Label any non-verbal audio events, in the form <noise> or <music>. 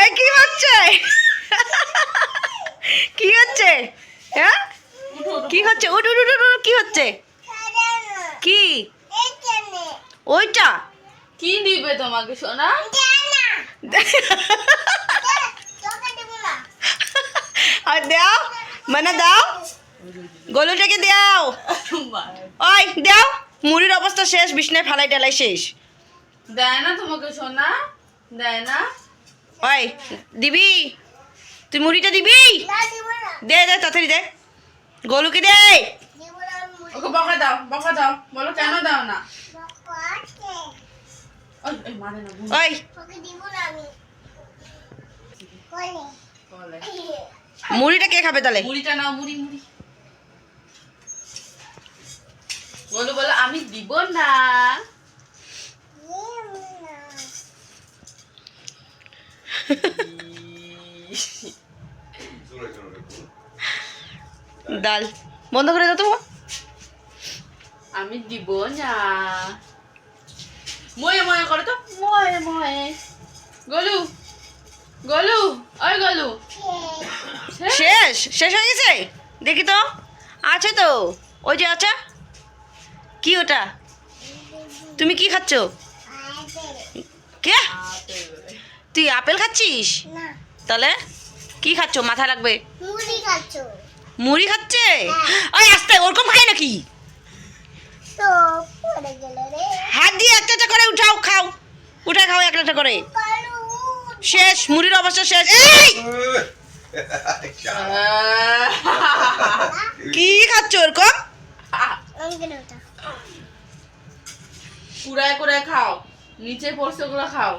এ কি হচ্ছে? কি হচ্ছে? হ্যাঁ? কি হচ্ছে? উঠ উঠ উঠ, কি হচ্ছে? কি? ওইটা? কি দিবে তোমাকে সোনা? আর দাও মানে দাও। গলুটাকে দাও। ওই দাও। মুড়ির অবস্থা শেষ বিছনায় ফালাই টালাই শেষ। দেয় না তোমাকে সোনা? দেয় না? ওই দিবি? তুই মুড়িটা দিবি? দে দে তাড়াতাড়ি দে। গলুকে দে। ওকে বকা দাও বকা দাও। বলো কেন দাও না? ওই, ওই, মারে না বুঝ ওই। বলে মুড়িটা কে খাবে তাহলে? মুড়িটা নাও মুড়ি মুড়ি। বলো বলো আমি দিব না। <laughs> ডাল বন্ধ করে দাও তো। আমি দিব না। ময়ে ময়ে করে তো। ময়ে ময়ে। গলু গলু ওই গলু। শেষ? শেষ হয়ে গেছে? দেখি তো। আছে তো। ওই যে আছে। কি ওটা? তুমি কি খাচ্ছ? কে? তুই আপেল খাচ্ছিস? তাহলে কি খাচ্ছ? মাথা লাগবে মুড়ি খাচ্ছে। ওই আস্তে ওরকম খাই নাকি? হাত দিয়ে একটা একটা করে উঠাও খাও। উঠে খাও একটা একটা করে। শেষ মুড়ির অবস্থা শেষ। এই! <laughs> কি খাচ্ছ ওরকম? কুড়ায় কুড়ায় খাও। নিচে পড়ছে ওগুলো খাও।